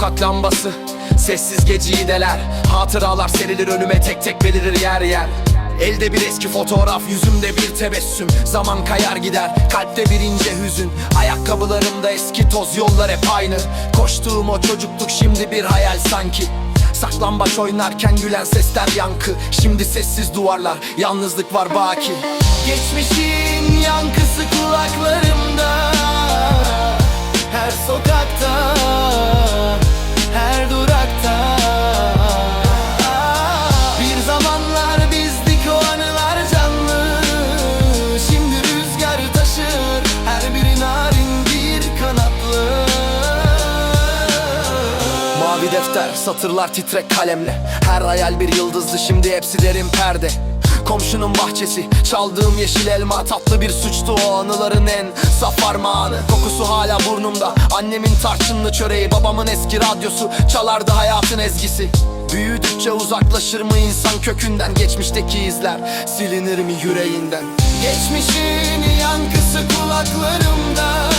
trafik lambası Sessiz geceyi deler. Hatıralar serilir önüme tek tek belirir yer yer. Elde bir eski fotoğraf yüzümde bir tebessüm. Zaman kayar gider kalpte bir ince hüzün. Ayakkabılarımda eski toz yollar hep aynı. Koştuğum o çocukluk şimdi bir hayal sanki. Saklambaç oynarken gülen sesler yankı. Şimdi sessiz duvarlar yalnızlık var baki. Geçmişin yankısı kulaklarımda defter, satırlar titrek kalemle. Her hayal bir yıldızdı şimdi hepsi derin perde. Komşunun bahçesi, çaldığım yeşil elma Tatlı bir suçtu o anıların en saf armağanı. Kokusu hala burnumda, annemin tarçınlı çöreği Babamın eski radyosu, çalardı hayatın ezgisi. Büyüdükçe uzaklaşır mı insan kökünden Geçmişteki izler, silinir mi yüreğinden? Geçmişin yankısı kulaklarımda